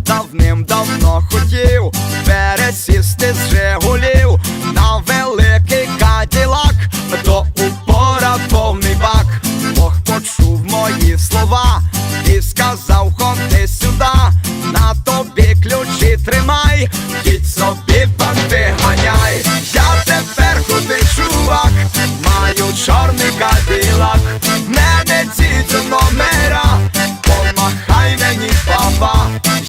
давним-давно хотів пересісти з Жигулів на великий каділак, до упора повний бак, Бог почув мої слова і сказав, ходи сюди, на тобі ключі тримай, Їдь собі панти ганяй, я тепер худий чувак, маю чорний каділак, не не ці номера. помахай мені папа.